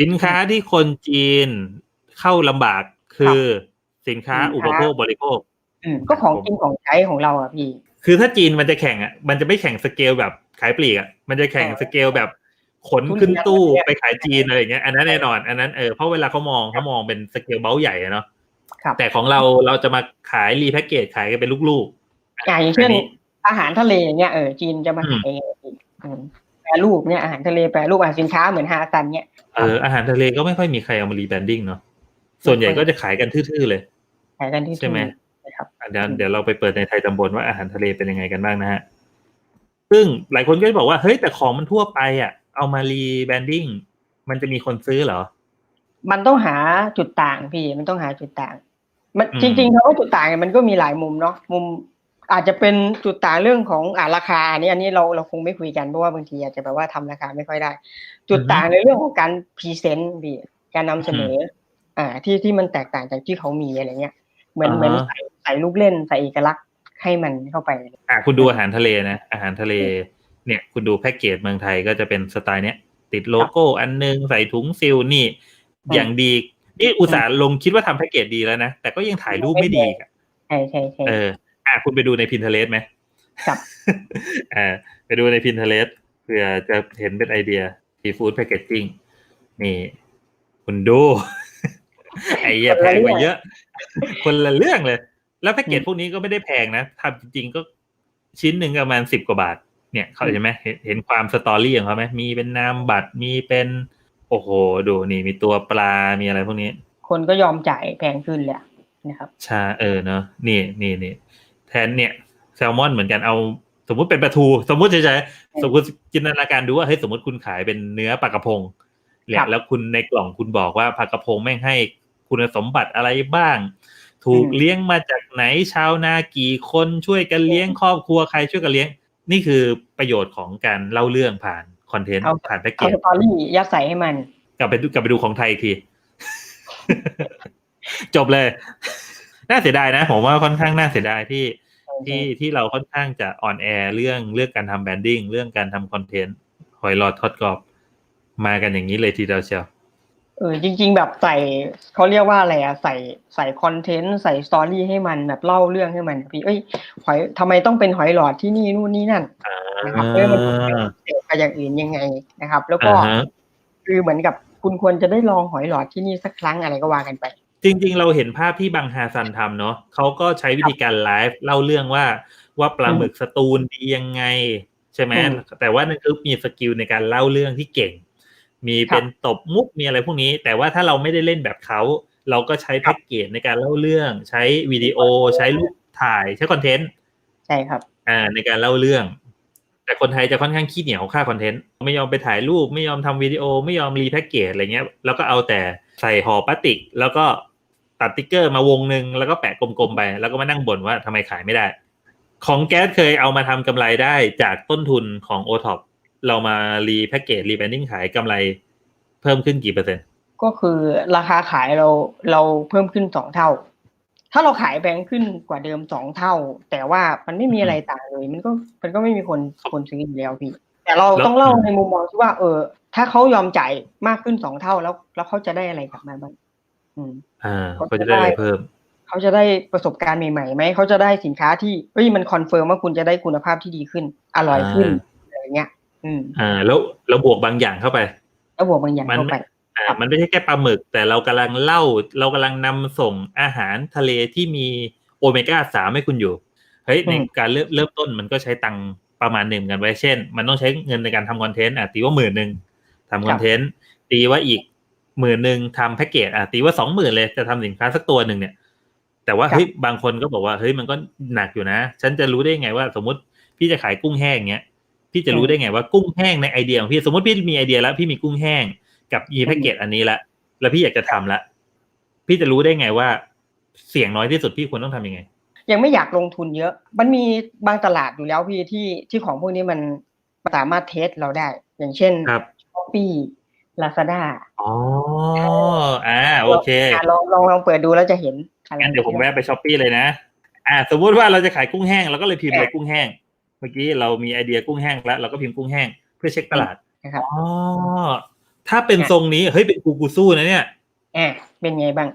สินค้าที่คนจีนเข้าลำบากคือสินค้าอุปโภคบริโภคอืมก็ของกินของใช้ของเราอะพี่คือถ้าจีนมันจะแข่งอะมันจะไม่แข่งสเกลแบบขายปลีกอะมันจะแข่งเออสเกลแบบขนขึ้นตู้ไปขายจีนอะไรอย่างเงี้ยอันนั้นแน่นอนอันนั้นเออเพราะเวลาเขามองเขามองเป็นสเกลเบ้าใหญ่อะเนาะครับแต่ของเราเราจะมาขายรีแพ็กเกจขายกันเป็นลูกอ่าอย่างเช่นอันนี้อาหารทะเลอย่างเงี้ยเออจีนจะมาอืมขายยังไงพี่อืม แปรรูปเนี่ยอาหารทะเลแปรรูปอาหารสินค้าเหมือนฮาซันเนี่ยๆเอออาหารทะเลก็ไม่ค่อยมีใครเอามารีแบรนดิ้งเนาะส่วนใหญ่ก็จะขายกันทื่อๆเลย ขายกันที่ใช่ไหมที่ครับอะเดี๋ยวเดี๋ยวเราไปเปิดในไทยตำบลว่าอาหารทะเลเป็นยังไงกันบ้างนะฮะซึ่งหลายคนก็จะบอกว่าเฮ้ยแต่ของมันทั่วไปอะ เอามารีแบรนดิ้งมันจะมีคนซื้อเหรอ มันต้องหาจุดต่างพี่มันต้องหาจุดต่าง มันอืมจริงๆคำว่าจุดต่างเนี่ยมันก็มีหลายมุมเนาะมุม อาจจะเป็นจุดต่างเรื่องของอ่าราคาอันนี้อันนี้เราเราคงไม่คุยกันเพราะว่าบางทีอาจจะแบบว่าทำราคาไม่ค่อยได้ จุดต่างในเรื่องของการพรีเซนต์พี่การนำเสนอ อ่าที่ที่มันแตกต่างจากที่เขามีอะไรเงี้ย เหมือนอ่าฮะเหมือนใส่ใส่ลูกเล่นใส่เอกลักษณ์ให้มันเข้าไป อะคุณดูอาหารทะเลนะอาหารทะเล เนี่ย คุณดูแพ็กเกจเมืองไทยก็จะเป็นสไตล์เนี้ยติดโลโก้อันนึงใส่ถุงซิลนี่อืมอย่างดีนี่อุตส่าห์ลงคิดว่าทำแพ็กเกจดีแล้วนะแต่ก็ยังถ่ายรูปไม่ดีอีกอะใช่ใช่ใช่เอออะ คุณไปดูใน Pinterest ไหมครับอ่าไปดูใน Pinterest เผื่อจะเห็นเป็นไอเดีย seafood packaging นี่คุณดู ไอ้เหี้ยแพงกว่าเยอะ คนละเรื่องเลย แล้วแพ็กเกจพวกนี้ก็ไม่ได้แพงนะทำจริงๆก็ชิ้นหนึ่งประมาณสิบกว่าบาท เนี่ยเขาเห็นไหมเห็นเห็นความสตอรี่ของเขาไหมมีเป็นนามบัตรมีเป็นโอ้โห ดูนี่มีตัวปลา มีอะไรพวกนี้ คนก็ยอมจ่ายแพงขึ้นแหละนะครับชาเออเนอะนี่นี่นี่ แทนเนี่ยแซลมอนเหมือนกันเอาสมมุติเป็นปลาทู สมมุติเฉยๆสมมติจินตนาการดูว่าเฮ้ยสมมติคุณขายเป็นเนื้อปลากระพงเนี่ครัยบแล้วคุณในกล่องคุณบอกว่าปลากระพงแม่งให้คุณสมบัติอะไรบ้าง ถูกอืมเลี้ยงมาจากไหนชาวนากี่คนช่วยกันเลี้ยงครอบครัวใครช่วยกันเลี้ยง นี่คือประโยชน์ของการเล่าเรื่องผ่านคอนเทนต์เอาผ่านแพ็กเกเอาจสตอรี่ยัดใส่ให้มัน กลับไปดูกลับไปดูของไทยอีกที จบเลย น่าเสียดายนะ ผมว่าค่อนข้างน่าเสียดายที่ที่ที่เราค่อนข้างจะอ่อนแอเรื่องเรื่องการทำแบรนดิ้งเรื่องการทำคอนเทนต์หอยหลอดทอดกรอบ มากันอย่างนี้เลยทีเดียวเชียวเออจริง ๆ แบบใส่เขาเรียกว่าอะไรอะใส่ใส่คอนเทนต์ใส่สตอรี่ให้มันแบบเล่าเรื่องให้มันพี่เอ้ยหอยทำไมต้องเป็นหอยหลอดที่นี่นู่นนี่นั่นนะครับเพื่อมันเกิดกับอย่างอื่นยังไงนะครับ แล้วก็อ่าฮะคือเหมือนกับคุณควรจะได้ลองหอยหลอดที่นี่สักครั้งอะไรก็ว่ากันไป จริงๆ เราเห็นภาพที่บางฮาซันทำเนาะเขาก็ใช้วิธีการไลฟ์เล่าเรื่องว่าว่าปลาหมึกสตูลดียังไง ใช่ไหมอืมแต่ว่านั่นคือมีสกิลในการเล่าเรื่องที่เก่ง มีเป็นตบมุกมีอะไรพวกนี้ แต่ว่าถ้าเราไม่ได้เล่นแบบเขาเราก็ใช้แพ็กเกจในการเล่าเรื่อง ใช้วิดีโอใช้รูปถ่ายใช้คอนเทนต์ใช่ครับอ่าในการเล่าเรื่อง แต่คนไทยจะค่อนข้างขี้เหนียวค่าคอนเทนต์ ไม่ยอมไปถ่ายรูป ไม่ยอมทำวิดีโอ ไม่ยอมรีแพ็กเกจอะไรเงี้ย แล้วก็เอาแต่ใส่ห่อพลาสติก แล้วก็ตัดติ๊กเกอร์มาวงหนึ่งแล้วก็แปะกลมๆไป แล้วก็มานั่งบ่นว่าทำไมขายไม่ได้ ของแก๊สเคยเอามาทำกำไรได้จากต้นทุนของ o t o p เรามารีแพ็กเกจรีแบรนดิ้งขายกำไรเพิ่มขึ้นกี่เปอร์เซ็นต์ ก็คือราคาขายเราเราเพิ่มขึ้นสองเท่า ถ้าเราขายแพงขึ้นกว่าเดิมสองเท่า แต่ว่ามันไม่มีอะไรต่างเลย มันก็มันก็ไม่มีคนคนซื้ออยู่แล้วพี่ แต่เราต้องเล่าในมุมมองที่ว่า เออ ถ้าเขายอมจ่ายมากขึ้นสองเท่าแล้ว แล้วเขาจะได้อะไรกลับมาบ้างอืม อ่าก็จะได้อะไรเพิ่มเขาจะได้ประสบการณ์ใหม่ๆไหมเขาจะได้สินค้าที่เฮ้ยมันคอนเฟิร์มว่าคุณจะได้คุณภาพที่ดีขึ้น อร่อยขึ้นอะไรเงี้ย อืม อ่า แล้วเราบวกบางอย่างเข้าไปแล้วบวกบางอย่างเข้าไปอ่า มันไม่ใช่แค่ปลาหมึก แต่เรากำลังเล่า เรากำลังนำส่งอาหารทะเลที่มีโอเมก้าสามให้คุณอยู่เฮ้ยอืมในการเริ่มเริ่มต้นมันก็ใช้ตังค์ประมาณหนึ่งกันไว้เช่น มันต้องใช้เงินในการทำคอนเทนต์อะตีว่าหมื่นหนึ่งทำคอนเทนต์ตีว่าอีกหมื่นหนึ่งทำแพ็กเกจอะตีว่าสองหมื่นเลยจะทำสินค้าสักตัวหนึ่งเนี่ย แต่ว่าครับเฮ้ยบางคนก็บอกว่าเฮ้ยมันก็หนักอยู่นะ ฉันจะรู้ได้ไงว่า สมมติพี่จะขายกุ้งแห้งเงี้ยพี่จะรู้ได้ไงว่ากุ้งแห้งในไอเดียของพี่สมมติพี่มีไอเดียแล้วพี่มีกุ้งแห้ง กับอีแพ็กเกจอันนี้ละ แล้วพี่อยากจะทำละพี่จะรู้ได้ไงว่าเสี่ยงน้อยที่สุดพี่ควรต้องทำยังไง ยังไม่อยากลงทุนเยอะ มันมีบางตลาดอยู่แล้วพี่ที่ที่ของพวกนี้มันสามารถเทสเราได้ อย่างเช่นครับช้อปปี้ลาซาด้าอ๋ออ่าโอเคลองลองลองเปิดดูแล้วจะเห็นอะไรงั้นเดี๋ยวผมแวะไปช้อปปี้เลยนะ อ่า สมมุติว่าเราจะขายกุ้งแห้งเราก็เลยพิมพ์เลยกุ้งแห้ง เมื่อกี้เรามีไอเดียกุ้งแห้งแล้ว เราก็พิมพ์กุ้งแห้งเพื่อเช็คตลาดนะครับอ๋อ ถ้าเป็นทรงนี้เฮ้ยเป็นกูกูสู้นะเนี่ยอ่าเป็นไงบ้าง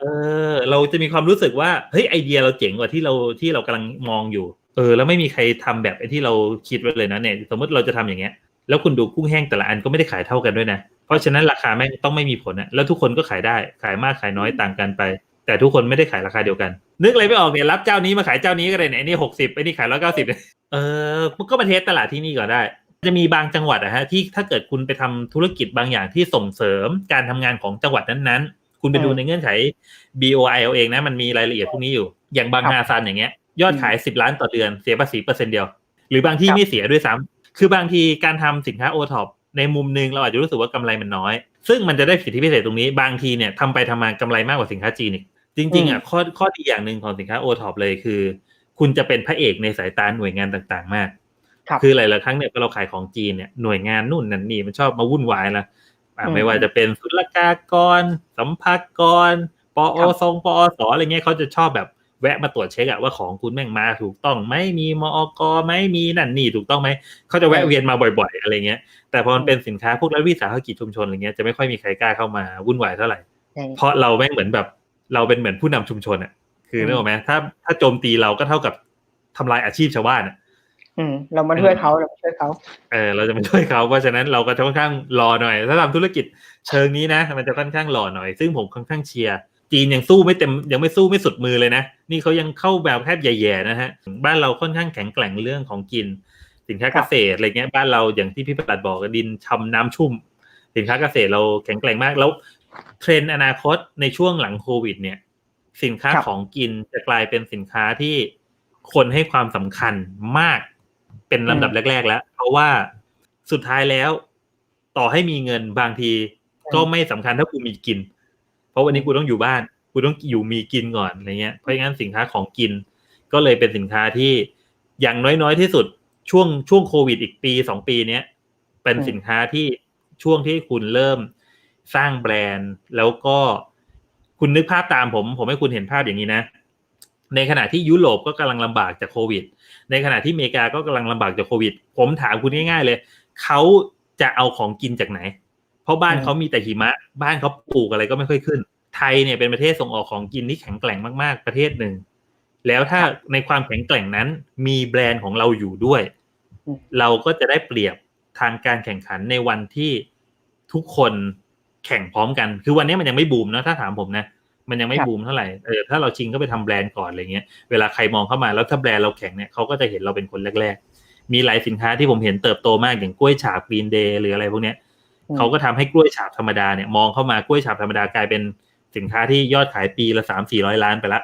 เออ เราจะมีความรู้สึกว่าเฮ้ยไอเดียเราเจ๋งกว่าที่เราที่เรากำลังมองอยู่ เออ แล้วไม่มีใครทำแบบไอที่เราคิดไว้เลยนะเนี่ย สมมติเราจะทำอย่างเงี้ย แล้วคุณดูกุ้งแห้งแต่ละอันก็ไม่ได้ขายเท่ากันด้วยนะ เพราะฉะนั้นราคาแม่งต้องไม่มีผลนะแล้วทุกคนก็ขายได้ขายมากขายน้อยต่างกันไป แต่ทุกคนไม่ได้ขายราคาเดียวกัน นึกอะไรไม่ออกเนี่ยรับเจ้านี้มาขายเจ้านี้ก็ได้เนี่ยไอ้นี่หกสิบไอ้นี่ขายร้อยเก้าสิบเออมันก็มาเทสตลาดที่นี่ก่อนได้ จะมีบางจังหวัดอะฮะที่ถ้าเกิดคุณไปทำธุรกิจบางอย่างที่ส่งเสริมการทำงานของจังหวัดนั้นๆ คุณไปดูในเงื่อนไข BOI เอาเองนะมันมีรายละเอียดพวกนี้อยู่ อย่างบางนาซันอย่างเงี้ย ยอดขายสิบล้านต่อเดือนเสียภาษีเปอร์เซ็นต์เดียว หรือบางที่ไม่เสียด้วยซ้ำคือบางทีการทำสินค้าโอท็อปในมุมหนึงเราอาจจะรู้สึกว่ากำไรมันน้อย ซึ่งมันจะได้สิทธิพิเศษตรงนี้บางทีเนี่ยทำไปทำมากำไรมากกว่าสินค้าจีนอีกจริงๆอะข้อข้อดีอย่างหนึ่งของสินค้าโอท็อปเลยคือ คุณจะเป็นพระเอกในสายตาหน่วยงานต่างๆ มาก ครับคือหลายๆครั้งเนี่ยพอเราขายของจีนเนี่ยหน่วยงานนู่นนั่นนี่มันชอบมาวุ่นวายละอะอืมไม่ว่าจะเป็นศุลกากร สัมภากรปอครับทรงปอสอะไรเงี้ยเขาจะชอบแบบแวะมาตรวจเช็คอะว่าของคุณแม่งมาถูกต้องไหมมีมอกไหมมีนั่นนี่ถูกต้องไหมเขาจะแวะเวียนมาบ่อย ๆ อะไรเงี้ย แต่พอมันเป็นสินค้าพวกรัฐวิสาหกิจชุมชนอะไรเงี้ยจะไม่ค่อยมีใครกล้าเข้ามาวุ่นวายเท่าไหร่ใช่เพราะเราแม่งเหมือนแบบเราเป็นเหมือนผู้นำชุมชนอะคือนึกออกไหมถ้าถ้าโจมตีเราก็เท่ากับทำลายอาชีพชาวบ้านอะ อืมเรามาช่วยเขาเรามาช่วยเขาเออเราจะมาช่วยเขาเพราะฉะนั้นเราก็จะค่อนข้างรอหน่อย ถ้าทำธุรกิจเชิงนี้นะ มันจะค่อนข้างรอหน่อย ซึ่งผมค่อนข้างเชียร์จีนยังสู้ไม่เต็มยังไม่สู้ไม่สุดมือเลยนะ นี่เขายังเข้าแบบแทบแย่ๆนะฮะบ้านเราค่อนข้างแข็งแกร่งเรื่องของกิน สินค้าเกษตรอะไรเงี้ยบ้านเราอย่างที่พี่ประหลัดบอกดินชำน้ำชุ่ม สินค้าเกษตรเราแข็งแกร่งมากแล้วเทรนด์อนาคตในช่วงหลังโควิด เนี่ย สินค้าครับของกินจะกลายเป็นสินค้าที่คนให้ความสำคัญมาก เป็นลำดับแรก ๆ แล้ว เพราะว่าสุดท้ายแล้ว ต่อให้มีเงินบางที ก็ไม่สำคัญถ้ากูมีกิน เพราะวันนี้กูต้องอยู่บ้านกูต้องอยู่มีกินก่อนอะไรเงี้ยเพราะงั้นสินค้าของกิน ก็เลยเป็นสินค้าที่อย่างน้อยๆที่สุดช่วงช่วงโควิดอีกปีสองปีเนี้ยเป็นอืมสินค้าที่ช่วงที่คุณเริ่มสร้างแบรนด์แล้วก็คุณนึกภาพตามผม ผมให้คุณเห็นภาพอย่างนี้นะ ในขณะที่ยุโรปก็กำลังลำบากจากโควิด ในขณะที่อเมริกาก็กำลังลำบากจากโควิด ผมถามคุณง่าย ๆ เลย เขาจะเอาของกินจากไหน เพราะบ้านอืมเขามีแต่หิมะ บ้านเขาปลูกอะไรก็ไม่ค่อยขึ้น ไทยเนี่ยเป็นประเทศส่งออกของกินที่แข็งแกร่งมากๆ ประเทศหนึ่ง แล้วถ้าในความแข็งแกร่งนั้นมีแบรนด์ของเราอยู่ด้วยอืมเราก็จะได้เปรียบทางการแข่งขันในวันที่ทุกคนแข่งพร้อมกัน คือวันนี้มันยังไม่บูมเนอะถ้าถามผมนะ มันยังไม่ครับบูมเท่าไหร่เออถ้าเราชิงเข้าไปทำแบรนด์ก่อนอะไรเงี้ยเวลาใครมองเข้ามาแล้วถ้าแบรนด์เราแข็งเนี่ยเขาก็จะเห็นเราเป็นคนแรก ๆ มีหลายสินค้าที่ผมเห็นเติบโตมากอย่างกล้วยฉาบกรีนเดย์หรืออะไรพวกเนี้ยอืมเขาก็ทำให้กล้วยฉาบธรรมดาเนี่ยมองเข้ามากล้วยฉาบธรรมดากลายเป็นสินค้าที่ยอดขายปีละสามสี่ร้อยล้านไปละ